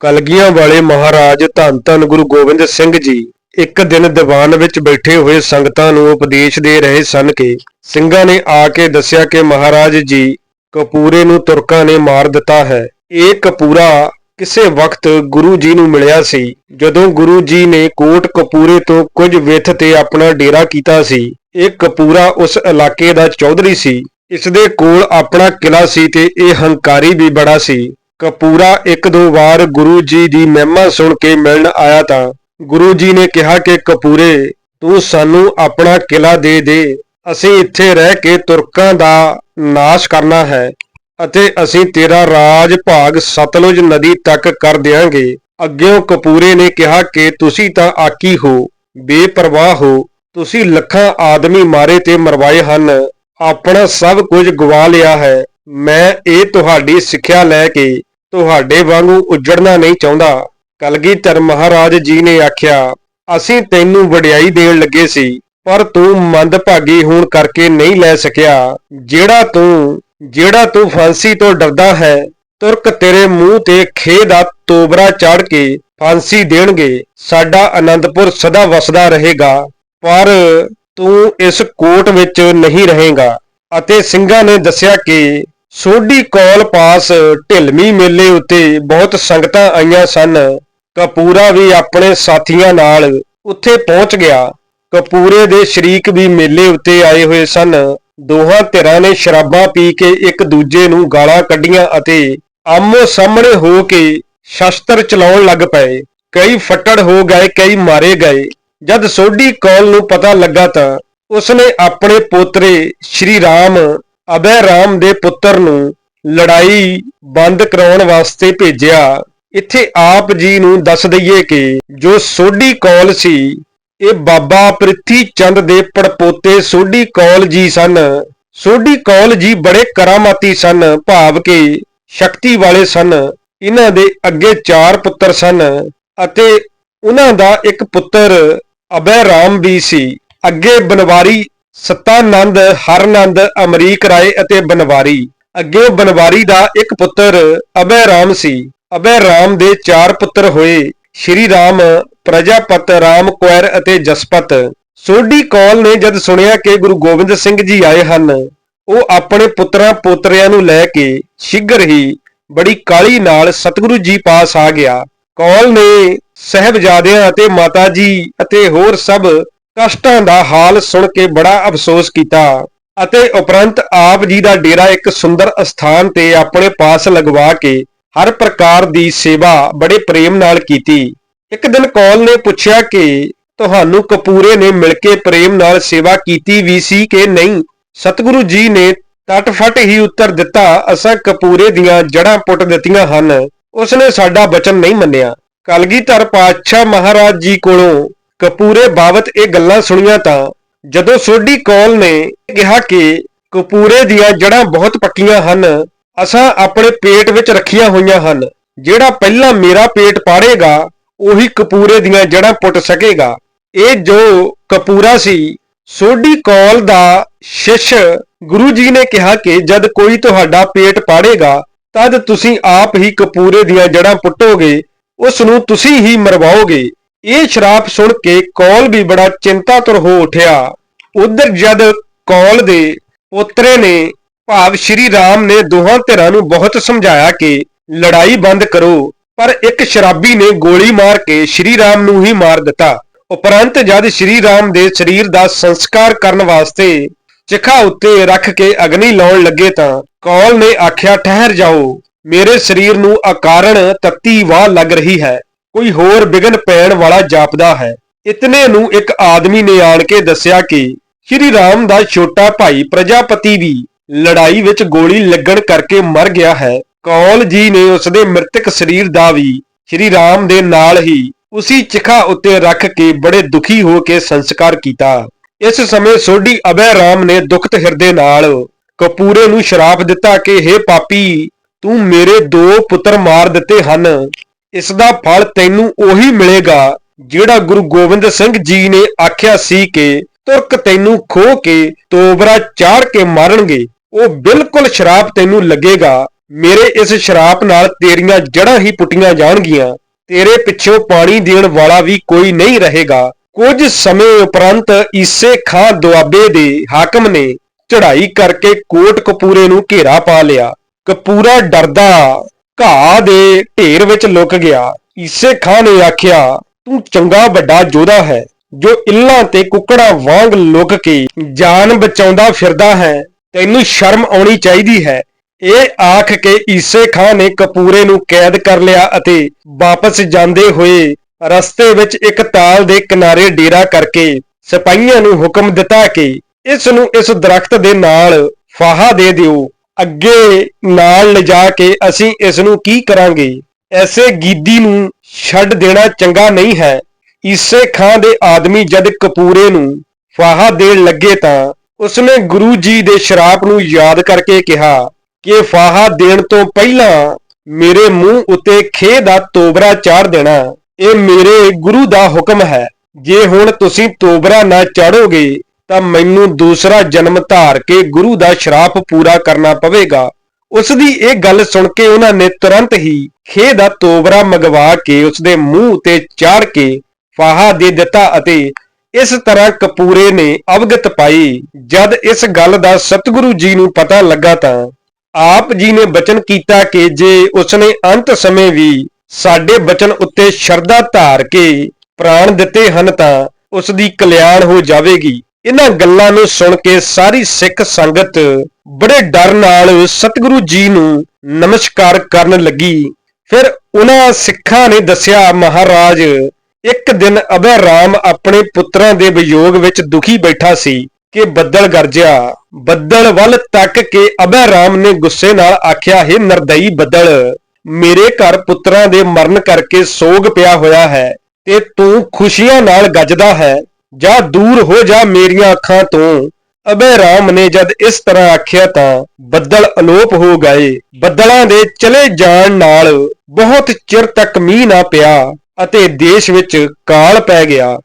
ਕਲਗੀਆਂ ਵਾਲੇ ਮਹਾਰਾਜ ਧੰਨ ਧੰਨ ਗੁਰੂ ਗੋਬਿੰਦ ਸਿੰਘ ਜੀ ਇੱਕ ਦਿਨ ਦੀਵਾਨ ਵਿੱਚ ਬੈਠੇ ਹੋਏ ਸੰਗਤਾਂ ਨੂੰ ਉਪਦੇਸ਼ ਦੇ ਰਹੇ ਸਨ ਕਿ ਸਿੰਘਾਂ ਨੇ ਆ ਕੇ ਦੱਸਿਆ ਕਿ ਮਹਾਰਾਜ ਜੀ, ਕਪੂਰੇ ਨੂੰ ਤੁਰਕਾਂ ਨੇ ਮਾਰ ਦਿੱਤਾ ਹੈ। ਇਹ ਕਪੂਰਾ ਕਿਸੇ ਵਕਤ ਗੁਰੂ ਜੀ ਨੂੰ ਮਿਲਿਆ ਸੀ। ਜਦੋਂ ਗੁਰੂ ਜੀ ਨੇ ਕੋਟ ਕਪੂਰੇ ਤੋਂ ਕੁਝ ਵਿੱਥ ਤੇ ਆਪਣਾ ਡੇਰਾ ਕੀਤਾ ਸੀ, ਇਹ ਕਪੂਰਾ ਉਸ ਇਲਾਕੇ ਦਾ ਚੌਧਰੀ ਸੀ। ਇਸ ਦੇ ਕੋਲ ਆਪਣਾ ਕਿਲਾ ਸੀ ਤੇ ਇਹ ਹੰਕਾਰੀ ਵੀ ਬੜਾ ਸੀ। ਕਪੂਰਾ ਇੱਕ ਦੋ ਵਾਰ ਗੁਰੂ ਜੀ ਦੀ ਮਹਿਮਾ ਸੁਣ ਕੇ ਮਿਲਣ ਆਇਆ ਤਾਂ ਗੁਰੂ ਜੀ ਨੇ ਕਿਹਾ ਕਿ ਕਪੂਰੇ, ਤੂੰ ਸਾਨੂੰ ਆਪਣਾ ਕਿਲਾ ਦੇ ਦੇ। ਅਸੀਂ ਇੱਥੇ ਰਹਿ ਕੇ ਤੁਰਕਾਂ ਦਾ ਨਾਸ਼ ਕਰਨਾ ਹੈ ਅਤੇ ਅਸੀਂ ਤੇਰਾ ਰਾਜ ਭਾਗ ਸਤਲੁਜ ਨਦੀ ਤੱਕ ਕਰ ਦਿਆਂਗੇ। ਅੱਗਿਓਂ ਕਪੂਰੇ ਨੇ ਕਿਹਾ ਕਿ ਤੁਸੀਂ ਤਾਂ ਆਕੀ ਹੋ, ਬੇਪਰਵਾਹ ਹੋ। ਤੁਸੀਂ ਲੱਖਾਂ ਆਦਮੀ ਮਾਰੇ ਤੇ ਮਰਵਾਏ ਹਨ। ਆਪਣਾ ਸਭ ਕੁਝ ਗਵਾ ਲਿਆ ਹੈ। ਮੈਂ ਇਹ ਤੁਹਾਡੀ ਸਿੱਖਿਆ ਲੈ ਕੇ ਤੁਹਾਡੇ ਵਾਂਗੂ ਉੱਜੜਨਾ ਨਹੀਂ ਚਾਹੁੰਦਾ। ਕਲਗੀਧਰ ਮਹਾਰਾਜ ਜੀ ਨੇ ਆਖਿਆ, ਅਸੀਂ ਤੈਨੂੰ ਵਡਿਆਈ ਦੇਣ ਲੱਗੇ ਸੀ, ਪਰ ਤੂੰ ਮੰਦਭਾਗੀ ਹੋਣ ਕਰਕੇ ਨਹੀਂ ਲੈ ਸਕਿਆ। ਜਿਹੜਾ ਤੂੰ ਜਿਹੜਾ ਤੂੰ ਫਾਂਸੀ ਤੋਂ ਡਰਦਾ ਹੈ, ਤੁਰਕ ਤੇਰੇ ਮੂੰਹ ਤੇ ਖੇ ਦਾ ਤੋਬਰਾ ਚਾੜ ਕੇ ਫਾਂਸੀ ਦੇਣਗੇ। ਸਾਡਾ ਆਨੰਦਪੁਰ ਸਦਾ ਵਸਦਾ ਰਹੇਗਾ, ਪਰ ਤੂੰ ਇਸ ਕੋਟ ਵਿੱਚ ਨਹੀਂ ਰਹੇਗਾ। ਅਤੇ ਸਿੰਘਾਂ ਨੇ ਦੱਸਿਆ ਕਿ ਸੋਢੀ ਕੌਲ ਪਾਸ ਢਿਲਮੀ ਮੇਲੇ ਉੱਤੇ ਬਹੁਤ ਸੰਗਤਾਂ ਆਈਆਂ ਸਨ। ਕਪੂਰਾ ਵੀ ਆਪਣੇ ਸਾਥੀਆਂ ਨਾਲ ਉੱਥੇ ਪਹੁੰਚ ਗਿਆ। ਕਪੂਰੇ ਦੇ ਸ਼ਰੀਕ ਵੀ ਮੇਲੇ ਉੱਤੇ ਆਏ ਹੋਏ ਸਨ। ਦੋਹਾਂ ਧਿਰਾਂ ਨੇ ਸ਼ਰਾਬਾਂ ਪੀ ਕੇ ਇੱਕ ਦੂਜੇ ਨੂੰ ਗਾਲਾਂ ਕੱਢੀਆਂ ਅਤੇ ਆਮੋ ਸਾਹਮਣੇ ਹੋ ਕੇ ਸ਼ਸਤਰ ਚਲਾਉਣ ਲੱਗ ਪਏ। ਕਈ ਫੱਟੜ ਹੋ ਗਏ, ਕਈ ਮਾਰੇ ਗਏ। ਜਦ ਸੋਢੀ ਕੌਲ ਨੂੰ ਪਤਾ ਲੱਗਾ ਤਾਂ ਉਸਨੇ ਆਪਣੇ ਪੋਤਰੇ ਸ਼੍ਰੀ ਰਾਮ ਅਬੈ ਰਾਮ ਦੇ ਪੁੱਤਰ ਨੂੰ ਲੜਾਈ ਬੰਦ ਕਰਾਉਣ ਵਾਸਤੇ ਭੇਜਿਆ। ਇੱਥੇ ਆਪ ਜੀ ਨੂੰ ਦੱਸ ਦਈਏ ਕਿ ਜੋ ਸੋਢੀ ਕੌਲ ਸੀ, ਇਹ ਬਾਬਾ ਪ੍ਰਿਥੀ ਚੰਦ ਦੇ ਪੜਪੋਤੇ ਸੋਢੀ ਕੌਲ ਜੀ ਸਨ। ਸੋਢੀ ਕੌਲ ਜੀ ਬੜੇ ਕਰਾਮਾਤੀ ਸਨ, ਭਾਵ ਕਿ ਸ਼ਕਤੀ ਵਾਲੇ ਸਨ। ਇਹਨਾਂ ਦੇ ਅੱਗੇ ਚਾਰ ਪੁੱਤਰ ਸਨ ਅਤੇ ਉਹਨਾਂ ਦਾ ਇੱਕ ਪੁੱਤਰ ਅਬੈ ਰਾਮ ਵੀ ਸੀ। ਅੱਗੇ ਬਨਵਾਰੀ ਸਤਾਨੰਦ, ਹਰਨੰਦ, ਅਮਰੀਕ ਰਾਏ ਅਤੇ ਬਨਵਾਰੀ। ਅੱਗੇ ਬਨਵਾਰੀ ਦਾ ਇੱਕ ਪੁੱਤਰ ਅਬੈ ਰਾਮ ਸੀ। ਅਬੈ ਰਾਮ ਦੇ ਚਾਰ ਪੁੱਤਰ ਹੋਏ, ਸ਼੍ਰੀ ਰਾਮ, ਪ੍ਰਜਾਪਤ, ਰਾਮ ਕੁਇਰ ਅਤੇ ਜਸਪਤ। ਸੋਢੀ ਕੌਲ ਨੇ ਜਦ ਸੁਣਿਆ ਕਿ ਗੁਰੂ ਗੋਬਿੰਦ ਸਿੰਘ ਜੀ ਆਏ ਹਨ, ਉਹ ਆਪਣੇ ਪੁੱਤਰਾਂ ਪੋਤਰਿਆਂ ਨੂੰ ਲੈ ਕੇ ਸ਼ਿਗਰ ਹੀ ਬੜੀ ਕਾਲੀ ਨਾਲ ਸਤਿਗੁਰੂ ਜੀ ਪਾਸ ਆ ਗਿਆ। ਕੌਲ ਨੇ ਸਹਿਬਜ਼ਾਦਿਆਂ ਅਤੇ ਮਾਤਾ ਜੀ ਅਤੇ ਹੋਰ ਸਭ ਕਸ਼ਟਾਂ ਦਾ ਹਾਲ ਸੁਣ ਕੇ ਬੜਾ ਅਫਸੋਸ ਕੀਤਾ ਅਤੇ ਉਪਰੰਤ ਆਪ ਜੀ ਦਾ ਡੇਰਾ ਇੱਕ ਸੁੰਦਰ ਅਸਥਾਨ ਤੇ ਆਪਣੇ ਪਾਸ ਲਗਵਾ ਕੇ ਹਰ ਪ੍ਰਕਾਰ ਦੀ ਸੇਵਾ ਬੜੇ ਪ੍ਰੇਮ ਨਾਲ ਕੀਤੀ। ਇੱਕ ਦਿਨ ਕੌਲ ਨੇ ਪੁੱਛਿਆ ਕਿ ਤੁਹਾਨੂੰ ਕਪੂਰੇ ਨੇ ਮਿਲ ਕੇ ਪ੍ਰੇਮ ਨਾਲ ਸੇਵਾ ਕੀਤੀ ਵੀ ਸੀ ਕਿ ਨਹੀਂ? ਸਤਿਗੁਰੂ ਜੀ ਨੇ ਤਟਫਟ ਹੀ ਉੱਤਰ ਦਿੱਤਾ, ਅਸਾਂ ਕਪੂਰੇ ਦੀਆਂ ਜੜ੍ਹਾਂ ਪੁੱਟ ਦਿੱਤੀਆਂ ਹਨ। ਉਸਨੇ ਸਾਡਾ ਬਚਨ ਨਹੀਂ ਮੰਨਿਆ। ਕਲਗੀਧਰ ਪਾਤਸ਼ਾਹ ਮਹਾਰਾਜ ਜੀ ਕੋਲੋਂ ਕਪੂਰੇ ਬਾਬਤ ਇਹ ਗੱਲਾਂ ਸੁਣੀਆਂ ਤਾਂ ਜਦੋਂ ਸੋਢੀ ਕੌਲ ਨੇ ਕਿਹਾ ਕਿ ਕਪੂਰੇ ਦੀਆਂ ਜੜ੍ਹਾਂ ਬਹੁਤ ਪੱਕੀਆਂ ਹਨ, ਅਸਾਂ ਆਪਣੇ ਪੇਟ ਵਿੱਚ ਰੱਖੀਆਂ ਹੋਈਆਂ ਹਨ, ਜਿਹੜਾ ਪਹਿਲਾਂ ਮੇਰਾ ਪੇਟ ਪਾੜੇਗਾ, ਉਹੀ ਕਪੂਰੇ ਦੀਆਂ ਜੜ੍ਹਾਂ ਪੁੱਟ ਸਕੇਗਾ। ਇਹ ਜੋ ਕਪੂਰਾ ਸੀ, ਸੋਢੀ ਕੌਲ ਦਾ ਸ਼ਿਸ਼ ਗੁਰੂ ਜੀ ਨੇ ਕਿਹਾ ਕਿ ਜਦ ਕੋਈ ਤੁਹਾਡਾ ਪੇਟ ਪਾੜੇਗਾ, ਤਦ ਤੁਸੀਂ ਆਪ ਹੀ ਕਪੂਰੇ ਦੀਆਂ ਜੜ੍ਹਾਂ ਪੁੱਟੋਗੇ, ਉਸ ਨੂੰ ਤੁਸੀਂ ਹੀ ਮਰਵਾਓਗੇ। ਇਹ ਸ਼ਰਾਪ ਸੁਣ ਕੇ ਕੌਲ ਵੀ ਬੜਾ ਚਿੰਤਾਤੁਰ ਹੋ ਉਠਿਆ। ਉਧਰ ਜਦ ਕੌਲ ਦੇ ਪੋਤਰੇ ਨੇ ਭਾਵ ਸ਼੍ਰੀ ਰਾਮ ਨੇ ਦੋਹਾਂ ਧਿਰਾਂ ਨੂੰ ਬਹੁਤ ਸਮਝਾਇਆ ਕਿ ਲੜਾਈ ਬੰਦ ਕਰੋ, ਪਰ ਇੱਕ ਸ਼ਰਾਬੀ ਨੇ ਗੋਲੀ ਮਾਰ ਕੇ ਸ਼੍ਰੀ ਰਾਮ ਨੂੰ ਹੀ ਮਾਰ ਦਿੱਤਾ। ਉਪਰੰਤ ਜਦ ਸ਼੍ਰੀ ਰਾਮ ਦੇ ਸਰੀਰ ਦਾ ਸੰਸਕਾਰ ਕਰਨ ਵਾਸਤੇ ਚਿਖਾ ਉੱਤੇ ਰੱਖ ਕੇ ਅਗਨੀ ਲਾਉਣ ਲੱਗੇ ਤਾਂ ਕੌਲ ਨੇ ਆਖਿਆ, ਠਹਿਰ ਜਾਓ। ਮੇਰੇ ਸਰੀਰ ਨੂੰ ਅਕਾਰਣ ਤੱਤੀ ਵਾਹ ਲੱਗ ਰਹੀ ਹੈ। ਕੋਈ ਹੋਰ ਵਿਗਨ ਪੈਣ ਵਾਲਾ ਜਾਪਦਾ ਹੈ। ਇਤਨੇ ਨੂੰ ਇੱਕ ਆਦਮੀ ਨੇ ਆਣ ਕੇ ਦੱਸਿਆ ਕਿ ਸ਼੍ਰੀ ਰਾਮ ਦਾ ਛੋਟਾ ਭਾਈ ਪ੍ਰਜਾਪਤੀ ਵੀ ਲੜਾਈ ਵਿੱਚ ਗੋਲੀ ਲੱਗਣ ਕਰਕੇ ਮਰ ਗਿਆ ਹੈ। ਕੌਲ ਜੀ ਨੇ ਉਸਦੇ ਮ੍ਰਿਤਕ ਸਰੀਰ ਦਾ ਵੀ ਸ਼੍ਰੀ ਰਾਮ ਦੇ ਨਾਲ ਹੀ ਉਸੀ ਚਿਖਾ ਉੱਤੇ ਰੱਖ ਕੇ ਬੜੇ ਦੁਖੀ ਹੋ ਕੇ ਸੰਸਕਾਰ ਕੀਤਾ। ਇਸ ਸਮੇਂ ਸੋਢੀ ਅਬੈ ਰਾਮ ਨੇ ਦੁਖਤ ਹਿਰਦੇ ਨਾਲ ਕਪੂਰੇ ਨੂੰ ਸ਼ਰਾਪ ਦਿੱਤਾ ਕਿ हे ਪਾਪੀ, ਤੂੰ ਮੇਰੇ ਦੋ ਪੁੱਤਰ ਮਾਰ ਦਿੱਤੇ ਹਨ। ਇਸ ਦਾ ਫਲ ਤੈਨੂੰ ਉਹੀ ਮਿਲੇਗਾ, ਜਿਹੜਾ ਗੁਰੂ ਗੋਬਿੰਦ ਸਿੰਘ ਜੀ ਨੇ ਆਖਿਆ ਸੀ ਕਿ ਤੁਰਕ ਤੈਨੂੰ ਖੋ ਕੇ ਤੋਬਰਾ ਚਾੜ ਕੇ ਮਾਰਨਗੇ। ਉਹ ਬਿਲਕੁਲ ਸ਼ਰਾਪ ਤੈਨੂੰ ਲੱਗੇਗਾ। ਮੇਰੇ ਇਸ ਸ਼ਰਾਪ ਨਾਲ ਤੇਰੀਆਂ ਜੜ੍ਹਾਂ ਹੀ ਪੁੱਟੀਆਂ ਜਾਣਗੀਆਂ। ਤੇਰੇ ਪਿੱਛੋਂ ਪਾਣੀ ਦੇਣ ਵਾਲਾ ਵੀ ਕੋਈ ਨਹੀਂ ਰਹੇਗਾ। ਕੁਝ ਸਮੇਂ ਉਪਰੰਤ ਈਸੇ ਖਾਂ ਦੁਆਬੇ ਦੇ ਹਾਕਮ ਨੇ ਚੜ੍ਹਾਈ ਕਰਕੇ ਕੋਟ ਕਪੂਰੇ ਨੂੰ ਘੇਰਾ ਪਾ ਲਿਆ। ਕਪੂਰਾ ਡਰਦਾ ਘਾਹ ਦੇ ਢੇਰ ਵਿੱਚ ਲੁਕ ਗਿਆ। ਈਸੇ ਖਾਂ ਨੇ ਆਖਿਆ, ਤੂੰ ਚੰਗਾ ਵੱਡਾ ਯੋਧਾ ਹੈ, ਜੋ ਇੱਲਾਂ ਤੇ ਕੁੱਕੜਾਂ ਵਾਂਗ ਲੁਕ ਕੇ ਜਾਨ ਬਚਾਉਂਦਾ ਫਿਰਦਾ ਹੈ। ਤੈਨੂੰ ਸ਼ਰਮ ਆਉਣੀ ਚਾਹੀਦੀ ਹੈ। ਇਹ ਆਖ ਕੇ ਈਸੇ ਖਾਂ ਨੇ ਕਪੂਰੇ ਨੂੰ ਕੈਦ ਕਰ ਲਿਆ ਅਤੇ ਵਾਪਸ ਜਾਂਦੇ ਹੋਏ ਰਸਤੇ ਵਿੱਚ ਇੱਕ ਤਾਲ ਦੇ ਕਿਨਾਰੇ ਡੇਰਾ ਕਰਕੇ ਸਿਪਾਹੀਆਂ ਨੂੰ ਹੁਕਮ ਦਿੱਤਾ ਕਿ ਇਸ ਨੂੰ ਇਸ ਦਰਖਤ ਦੇ ਨਾਲ ਫਾਹਾ ਦੇ ਦਿਓ। ਅੱਗੇ ਨਾਲ ਲਿਜਾ ਕੇ ਅਸੀਂ ਇਸ ਨੂੰ ਕੀ ਕਰਾਂਗੇ? ਐਸੇ ਗੀਦੀ ਨੂੰ ਛੱਡ ਦੇਣਾ ਚੰਗਾ ਨਹੀਂ ਹੈ। ਈਸੇ ਖਾਂ ਦੇ ਆਦਮੀ ਜਦ ਕਪੂਰੇ ਨੂੰ ਫਾਹਾ ਦੇਣ ਲੱਗੇ ਤਾਂ ਉਸਨੇ ਗੁਰੂ ਜੀ ਦੇ ਸ਼ਰਾਪ ਨੂੰ ਯਾਦ ਕਰਕੇ ਕਿਹਾ ਕਿ ਫਾਹਾ ਦੇਣ ਤੋਂ ਪਹਿਲਾਂ ਮੇਰੇ ਮੂੰਹ ਉੱਤੇ ਖੇ ਦਾ ਤੋਬਰਾ ਚਾੜ ਦੇਣਾ। ਇਹ ਮੇਰੇ ਗੁਰੂ ਦਾ ਹੁਕਮ ਹੈ। ਜੇ ਹੁਣ ਤੁਸੀਂ ਤੋਬਰਾ ਨਾ ਚਾੜੋਗੇ ਤਾਂ ਮੈਨੂੰ ਦੂਸਰਾ ਜਨਮ ਧਾਰ ਕੇ ਗੁਰੂ ਦਾ ਸ਼ਰਾਪ ਪੂਰਾ ਕਰਨਾ ਪਵੇਗਾ। ਉਸ ਦੀ ਇਹ ਗੱਲ ਸੁਣ ਕੇ ਉਹਨਾਂ ਨੇ ਤੁਰੰਤ ਹੀ ਖੇ ਦਾ ਤੋਬਰਾ ਮੰਗਵਾ ਕੇ ਉਸ ਦੇ ਮੂੰਹ ਤੇ ਚਾੜ ਕੇ ਫਾਹਾ ਦੇ ਦਿੱਤਾ ਅਤੇ ਇਸ ਤਰ੍ਹਾਂ ਕਪੂਰੇ ਨੇ ਅਵਗਤ ਪਾਈ। ਜਦ ਇਸ ਗੱਲ ਦਾ ਸਤਿਗੁਰੂ ਜੀ ਨੂੰ ਪਤਾ ਲੱਗਾ ਤਾਂ ਆਪ ਜੀ ਨੇ ਬਚਨ ਕੀਤਾ ਕਿ ਜੇ ਉਸਨੇ ਅੰਤ ਸਮੇਂ ਵੀ ਸਾਡੇ ਬਚਨ ਉੱਤੇ ਸ਼ਰਧਾ ਧਾਰ ਕੇ ਪ੍ਰਾਣ ਦਿੱਤੇ ਹਨ ਤਾਂ ਉਸ ਦੀ ਕਲਿਆਣ ਹੋ ਜਾਵੇਗੀ। ਇਹਨਾਂ ਗੱਲਾਂ ਨੂੰ ਸੁਣ ਕੇ ਸਾਰੀ ਸਿੱਖ ਸੰਗਤ ਬੜੇ ਡਰ ਨਾਲ ਸਤਿਗੁਰੂ ਜੀ ਨੂੰ ਨਮਸਕਾਰ ਕਰਨ ਲੱਗੀ। ਫਿਰ ਉਹਨਾਂ ਸਿੱਖਾਂ ਨੇ ਦੱਸਿਆ, ਮਹਾਰਾਜ, ਇੱਕ ਦਿਨ ਅਭੈ ਰਾਮ ਆਪਣੇ ਪੁੱਤਰਾਂ ਦੇ ਵਿਯੋਗ ਵਿੱਚ ਦੁਖੀ ਬੈਠਾ ਸੀ ਕਿ ਬੱਦਲ ਗਰਜਿਆ। ਬੱਦਲ ਵੱਲ ਤੱਕ ਕੇ ਅਭੈ ਰਾਮ ਨੇ ਗੁੱਸੇ ਨਾਲ ਆਖਿਆ, ਹੈ ਨਰਦਈ ਬੱਦਲ, ਮੇਰੇ ਘਰ ਪੁੱਤਰਾਂ ਦੇ ਮਰਨ ਕਰਕੇ ਸੋਗ ਪਿਆ ਹੋਇਆ ਹੈ ਤੇ ਤੂੰ ਖੁਸ਼ੀਆਂ ਨਾਲ ਗੱਜਦਾ ਹੈ। ਜਾ ਦੂਰ ਹੋ ਜਾ ਮੇਰੀਆਂ ਅੱਖਾਂ ਤੋਂ। ਅਬੇ ਰਾਮ ਨੇ ਜਦ ਇਸ ਤਰ੍ਹਾਂ ਆਖਿਆ ਤਾਂ ਬੱਦਲ ਅਲੋਪ ਹੋ ਗਏ। ਬੱਦਲਾਂ ਦੇ ਚਲੇ ਜਾਣ ਨਾਲ ਬਹੁਤ ਚਿਰ ਤੱਕ ਮੀਂਹ ਨਾ ਪਿਆ ਅਤੇ ਦੇਸ਼ ਵਿੱਚ ਕਾਲ ਪੈ ਗਿਆ।